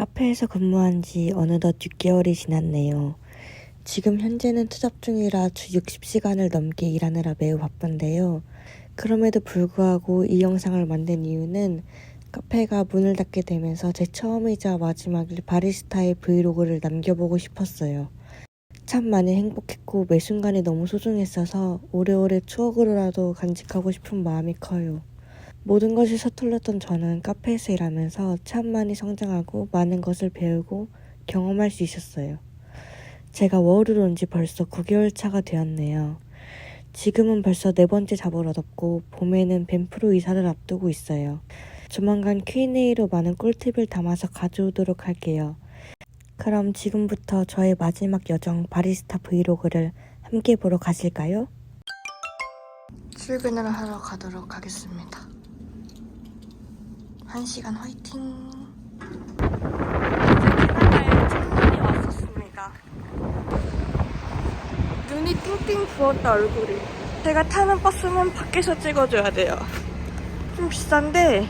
카페에서 근무한 지 어느덧 6개월이 지났네요. 지금 현재는 투잡 중이라 주 60시간을 넘게 일하느라 매우 바쁜데요. 그럼에도 불구하고 이 영상을 만든 이유는 카페가 문을 닫게 되면서 제 처음이자 마지막 일 바리스타의 브이로그를 남겨보고 싶었어요. 참 많이 행복했고 매 순간이 너무 소중했어서 오래오래 추억으로라도 간직하고 싶은 마음이 커요. 모든 것이 서툴렀던 저는 카페에서 일하면서 참 많이 성장하고 많은 것을 배우고 경험할 수 있었어요. 제가 워홀을 온 지 벌써 9개월 차가 되었네요. 지금은 벌써 네 번째 잡을 얻었고 봄에는 밴프로 이사를 앞두고 있어요. 조만간 Q&A로 많은 꿀팁을 담아서 가져오도록 할게요. 그럼 지금부터 저의 마지막 여정 바리스타 브이로그를 함께 보러 가실까요? 출근을 하러 가도록 하겠습니다. 한 시간 화이팅! 왔었습니다. 눈이 띵띵 부었다 얼굴이. 제가 타는 버스는 밖에서 찍어줘야 돼요. 좀 비싼데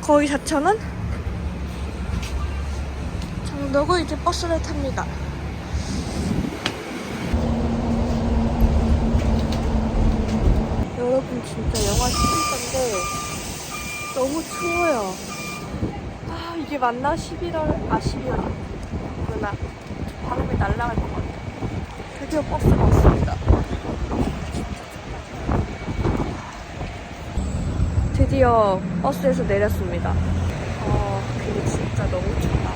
거의 4,000원? 정도고 이제 버스를 탑니다. 여러분 진짜 영하 11도인데 너무 추워요. 아 이게 맞나? 11월 아 12월이구나. 바람이 날아갈 것 같아. 드디어 버스가 왔습니다. 드디어 버스에서 내렸습니다. 어, 근데 진짜 너무 춥다.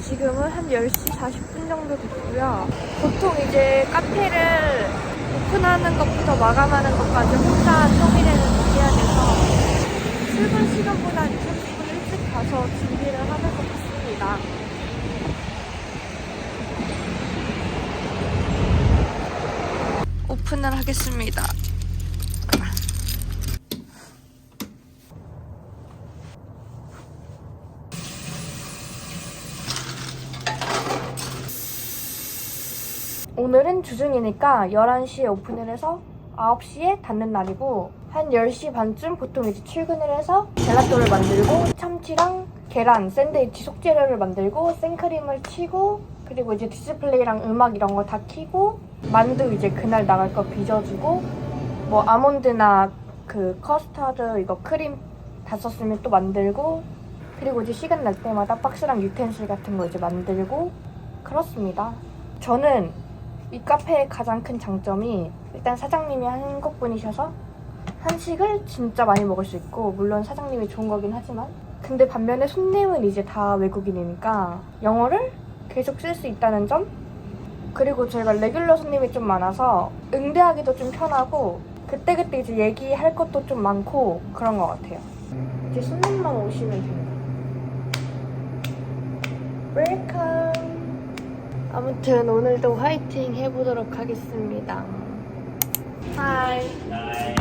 지금은 한 10시 40분 정도 됐고요. 보통 이제 카페를 오픈하는 것부터 마감하는 것까지 혼자 통일해는 해야 돼서 출근 시간보다 30분 일찍 가서 준비를 것 같습니다. 오픈을 하겠습니다. 오늘은 주중이니까 11시에 오픈을 해서 9시에 닫는 날이고 한 10시 반쯤 보통 이제 출근을 해서 젤라또를 만들고 참치랑 계란, 샌드위치 속재료를 만들고 생크림을 치고 그리고 이제 디스플레이랑 음악 이런 거 다 키고 만두 이제 그날 나갈 거 빚어주고 뭐 아몬드나 그 커스터드 이거 크림 다 썼으면 또 만들고 그리고 이제 시간 날 때마다 박스랑 유텐실 같은 거 이제 만들고 그렇습니다. 저는 이 카페의 가장 큰 장점이 일단 사장님이 한국 분이셔서 한식을 진짜 많이 먹을 수 있고 물론 사장님이 좋은 거긴 하지만 근데 반면에 손님은 이제 다 외국인이니까 영어를 계속 쓸 수 있다는 점? 그리고 저희가 레귤러 손님이 좀 많아서 응대하기도 좀 편하고 그때그때 이제 얘기할 것도 좀 많고 그런 것 같아요. 이제 손님만 오시면 돼요. 웰컴 아무튼 오늘도 화이팅 해보도록 하겠습니다. Hi. Hi.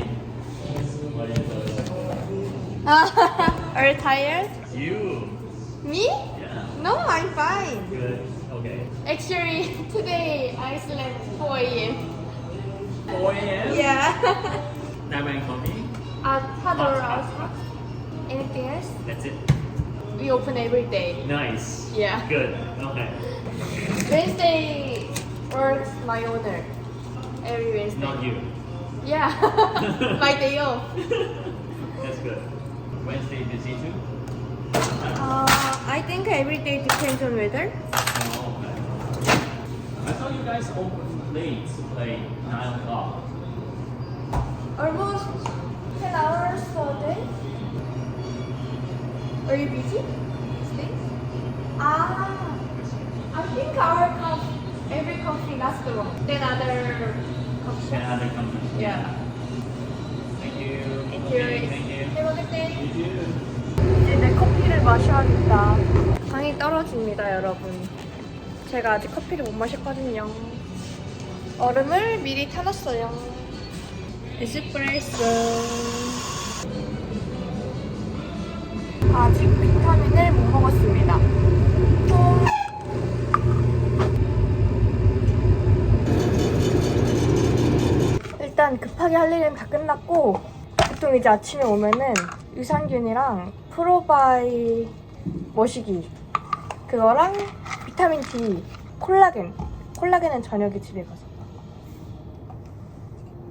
Are you tired? You. Me? Yeah. No, I'm fine. Good. Okay. Actually, today I slept 4 a.m. 4 a.m. Yeah. Nine coffee. Hador also. Anything else? That's it. We open every day. Nice. Yeah. Good. Okay. Wednesday works my owner. Every Wednesday. Not you. Yeah. my day off. That's good. Wednesday busy too. Uh, I think every day depends on weather. Oh, okay. I thought you guys opened late, like nine o'clock. Almost 10 hours per day. Are you busy? Days? Ah, I think our coffee, every coffee lasts long. Then other coffee And shops. other companies. Yeah. Thank you. Thank you. Thank you. Have a good day. You too. 이제 내 커피를 마셔야겠다. 당이 떨어집니다, 여러분. 제가 아직 커피를 못 마셨거든요. 얼음을 미리 타놨어요. 에스프레소. 아직 비타민을 못 먹었습니다. 또 일단 급하게 할 일은 다 끝났고 보통 이제 아침에 오면은 유산균이랑 프로바이 머시기 그거랑 비타민 D, 콜라겐. 콜라겐은 저녁에 집에 가서.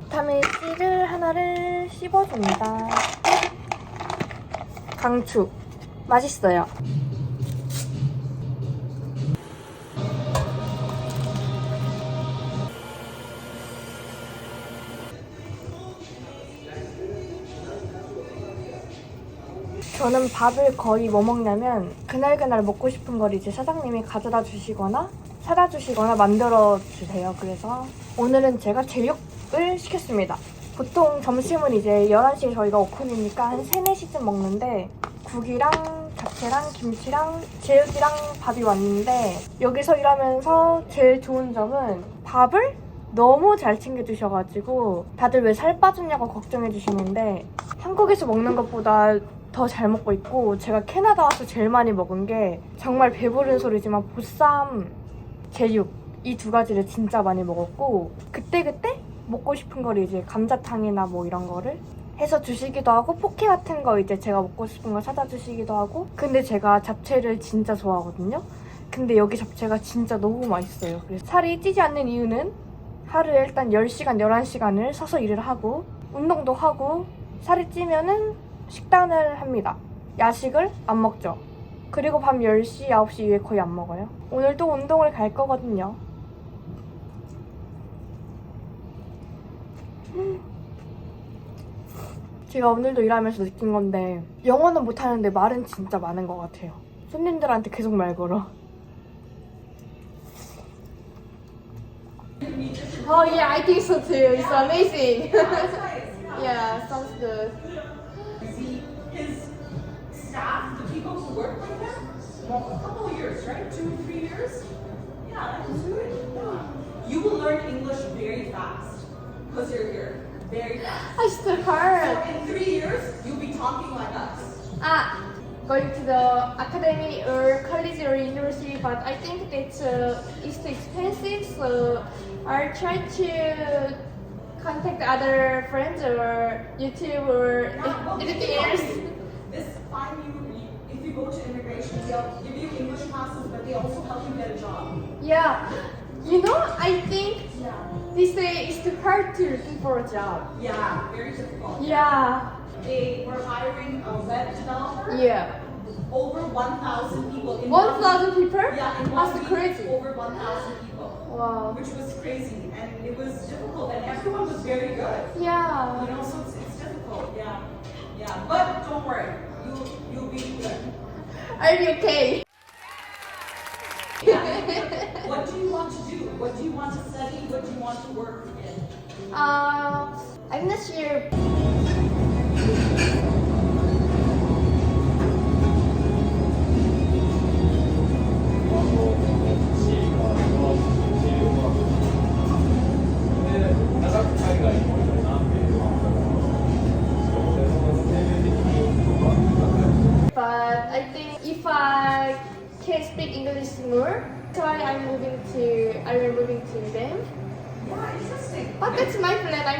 비타민 C를 하나를 씹어줍니다. 강추. 맛있어요. 저는 밥을 거의 뭐 먹냐면 그날그날 먹고 싶은 걸 이제 사장님이 가져다 주시거나 사다 주시거나 만들어 주세요. 그래서 오늘은 제가 제육을 시켰습니다. 보통 점심은 이제 11시에 저희가 오픈이니까 한 3, 4시쯤 먹는데 국이랑 잡채랑 김치랑 제육이랑 밥이 왔는데 여기서 일하면서 제일 좋은 점은 밥을 너무 잘 챙겨주셔가지고 다들 왜 살 빠졌냐고 걱정해주시는데 한국에서 먹는 것보다 더 잘 먹고 있고 제가 캐나다 와서 제일 많이 먹은 게 정말 배부른 소리지만 보쌈, 제육 이 두 가지를 진짜 많이 먹었고 그때그때 먹고 싶은 거를 이제 감자탕이나 뭐 이런 거를 해서 주시기도 하고 포케 같은 거 이제 제가 먹고 싶은 거 사다 주시기도 하고 근데 제가 잡채를 진짜 좋아하거든요 근데 여기 잡채가 진짜 너무 맛있어요 그래서 살이 찌지 않는 이유는 하루에 일단 10시간, 11시간을 서서 일을 하고 운동도 하고 살이 찌면은 식단을 합니다. 야식을 안 먹죠. 그리고 밤 10시, 9시 이후에 거의 안 먹어요. 오늘 또 운동을 갈 거거든요. 제가 오늘도 일하면서 느낀 건데 영어는 못하는데 말은 진짜 많은 것 같아요. 손님들한테 계속 말 걸어. Oh yeah, I think so too. It's amazing. yeah, sounds good. see his staff, the people who work with him, well, a couple of years, right? Two, three years? Yeah, that was good. Yeah. You will learn English very fast because you're here. Very fast. I still hard. So in three years, you'll be talking like us. Ah, going to the academy or college or university, but I think it's uh, it's too expensive. So I'll try to contact other friends or YouTube or well, anything else. This find you, if you go to immigration, they'll give you English classes, but they also help you get a job. Yeah, you know, I think Yeah. they say it's too hard to looking for a job. Yeah, very difficult. Yeah, They were hiring a web developer. yeah. Over 1,000 people in One thousand people? Yeah, in one That's week, crazy. over 1,000 people, Wow. which was crazy, and it was difficult, and everyone was very good. Yeah. You know, so it's, it's difficult. Yeah, yeah, but don't worry, you you'll be good. I'll be okay. What do you want to do? What do you want to study? What do you want to work in? Uh, I'm not sure.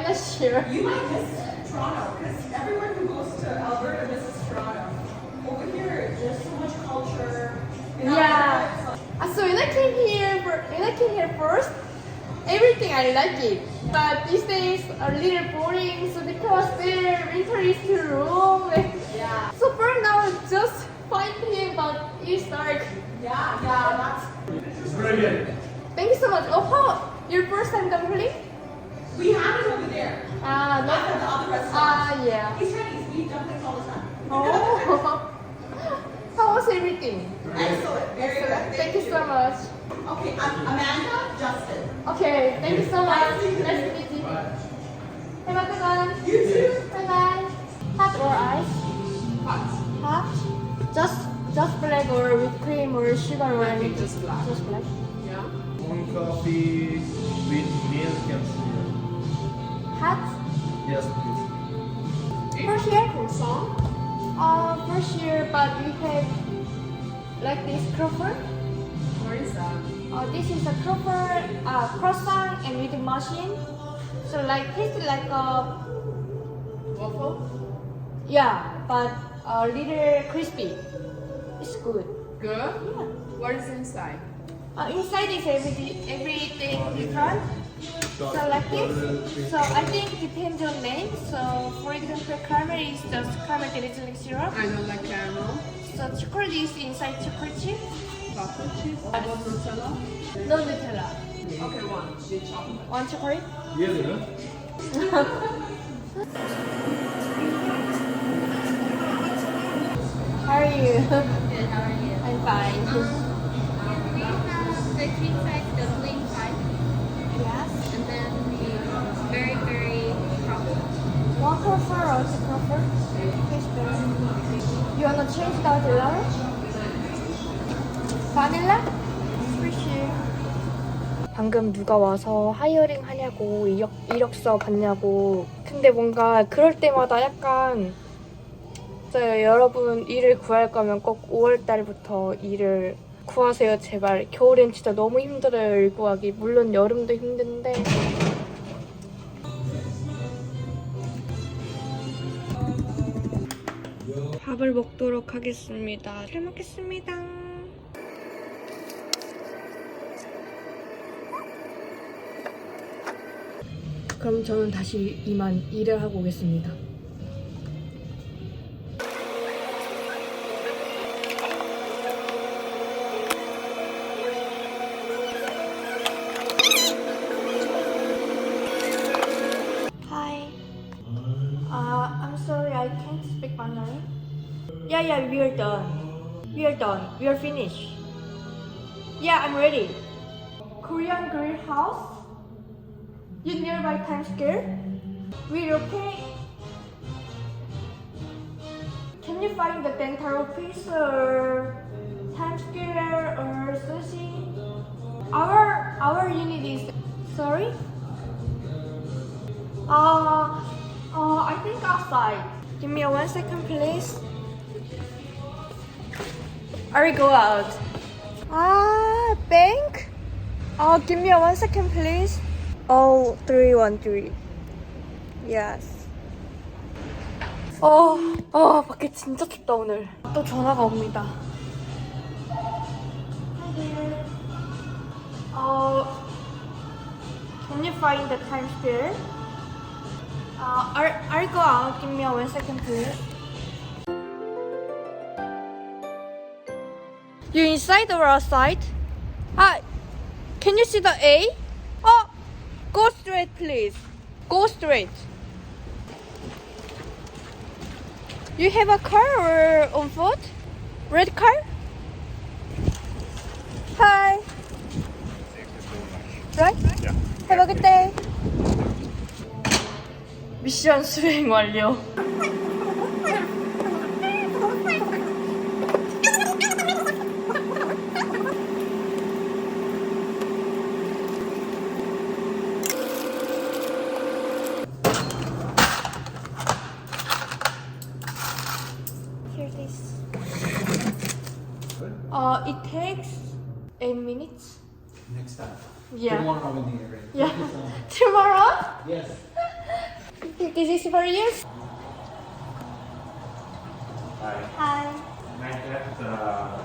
My plan. Sure. You might miss Toronto because everyone who goes to Alberta misses Toronto. Over here, there's so much culture. In Yeah. Alberta, Uh, So when I came here, when I came here first, everything I like it. But these days are a little boring. So because there winter is too long. yeah, So for now, just 5 p.m. But it's dark. yeah, yeah. That's Brilliant. Thank you so much. Oh, how your first time dumpling? We have it over there. Ah, Not at the other restaurant. Ah, yeah. He's Chinese. We eat dumplings all the time. Oh. how was everything? Excellent. Very good. Thank you so much. Okay, I'm Amanda Justin. Okay, thank you so much. Nice to meet you. Nice to meet you. Have a good one. You too. Bye bye. Hot or ice? Hot. Hot? Just just black or with cream or sugar or anything? Just black. Just black. Yeah. One coffee with milk and sugar. Hot? Yes, please. For here? Croissant. Uh, for sure, but we have like this croissant. Where is that? Uh, this is a croissant, uh, croissant and with machine. So like tastes like a Waffle. yeah, but a little crispy. It's good. Good. Yeah. What is inside? Uh, inside is everything, everything different. So like this. So I think it depends on name. So for example, caramel is just caramel gelatin syrup. I don't like caramel. So chocolate is inside chocolate chip. Chocolate chip. I want Nutella. No Nutella. Okay, one. The chocolate. One chocolate. Yeah. how are you? Good. How are you? I'm fine. Um, we have the king size. Very, very truffle. One crumble or two crumble? Taste better. You wanna change the flavor? Vanilla? Appreciate. 방금 누가 와서 하이어링 하냐고 이력, 이력서 받냐고 근데 뭔가 그럴 때마다 약간 진짜 여러분 일을 구할 거면 꼭 5월 달부터 일을 구하세요 제발 겨울엔 진짜 너무 힘들어요 일 구하기 물론 여름도 힘든데 밥을 먹도록 하겠습니다 잘 먹겠습니다 그럼 저는 다시 이만 일을 하고 오겠습니다. Yeah, yeah, we are done. We are done. We are finished. Yeah, I'm ready. Korean Grill House? You nearby Times Square? We okay? Can you find the dental office or Times Square or sushi? Our our unit is sorry. Uh, uh, I think outside. Give me a one second, please. Will go out. Ah, bank? Oh, give me a one second, please. Oh, three one three. Yes. 어, 어, 밖에 진짜 춥다 오늘. 또 전화가 옵니다. Uh, can you find the Times Square? Uh, I'll, I'll go out. Give me a one second, please. You inside or outside? Ah, can you see the A? Oh, go straight, please. Go straight. You have a car or on foot? Red car? Hi. Right? Yeah. Have a good day. 미션 수행 완료. Yes. This is for you. Hi. Hi. Can I get uh,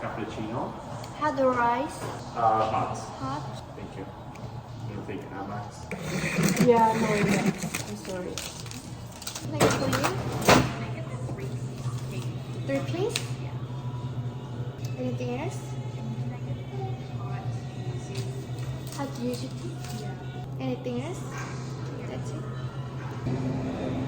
cappuccino? Had the rice. Uh, hot. Hot. Thank you. You take Amex? Yeah, no, yeah. I'm sorry. Next for you. Three piece? Anything else? Hot usually? Anything else? That's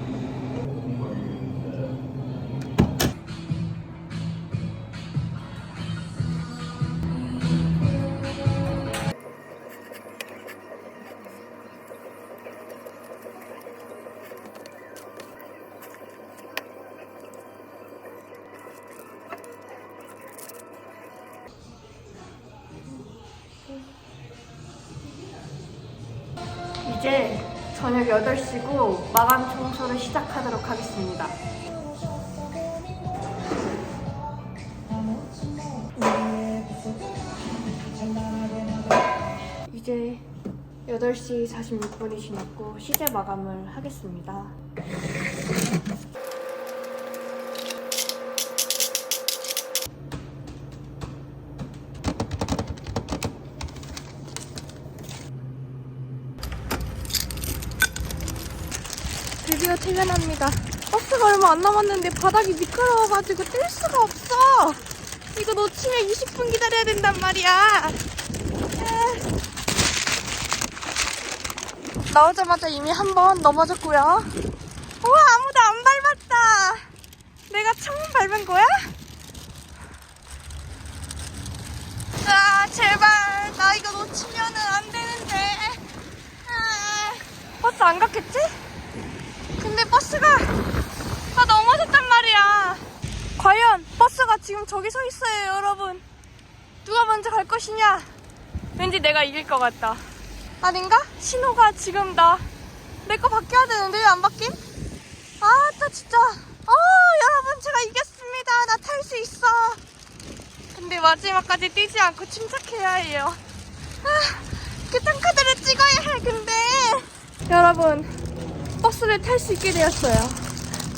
저녁 8시고 마감 청소를 시작하도록 하겠습니다. 이제 8시 46분이 지났고 시제 마감을 하겠습니다. 퇴근합니다. 버스가 얼마 안 남았는데 바닥이 미끄러워가지고 뛸 수가 없어. 이거 놓치면 20분 기다려야 된단 말이야. 에. 나오자마자 이미 한 번 넘어졌고요. 우와 아무도 안 밟았다. 내가 처음 밟은 거야? 아 제발 나 이거 놓치면은 안 되는데. 아, 버스 안 갔겠지? 근데 버스가 다 넘어졌단 말이야. 과연 버스가 지금 저기 서 있어요, 여러분. 누가 먼저 갈 것이냐? 왠지 내가 이길 것 같다. 아닌가? 신호가 지금 나 내 거 바뀌어야 되는데 왜 안 바뀜? 아, 나 진짜. 어, 여러분 제가 이겼습니다. 나 탈 수 있어. 근데 마지막까지 뛰지 않고 침착해야 해요. 아, 교통 카드를 찍어야 해. 근데 여러분 버스를 탈 수 있게 되었어요.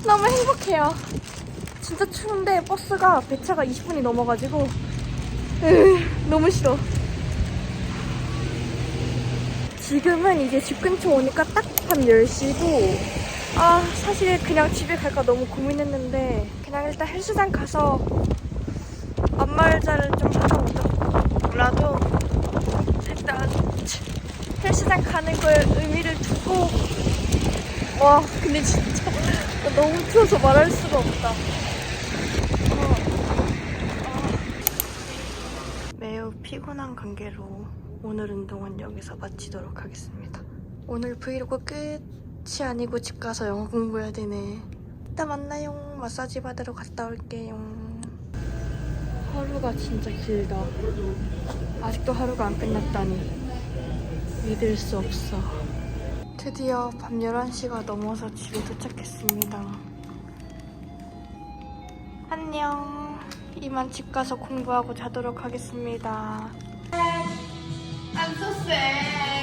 너무 행복해요. 진짜 추운데 버스가 배차가 20분이 넘어가지고 으, 너무 싫어. 지금은 이제 집 근처 오니까 딱 밤 10시고 아 사실 그냥 집에 갈까 너무 고민했는데 그냥 일단 헬스장 가서 안마의자를 좀 하나 오더라도 일단 헬스장 가는 거에 의미를 두고 와 근데 진짜 너무 추워서 말할 수가 없다. 어, 어. 매우 피곤한 관계로 오늘 운동은 여기서 마치도록 하겠습니다. 오늘 브이로그 끝이 아니고 집 가서 영어 공부해야 되네. 이따 만나요. 마사지 받으러 갔다 올게요. 하루가 진짜 길다. 아직도 하루가 안 끝났다니 믿을 수 없어. 드디어 밤 11시가 넘어서 집에 도착했습니다. 안녕. 이만 집 가서 공부하고 자도록 하겠습니다. I'm so sad.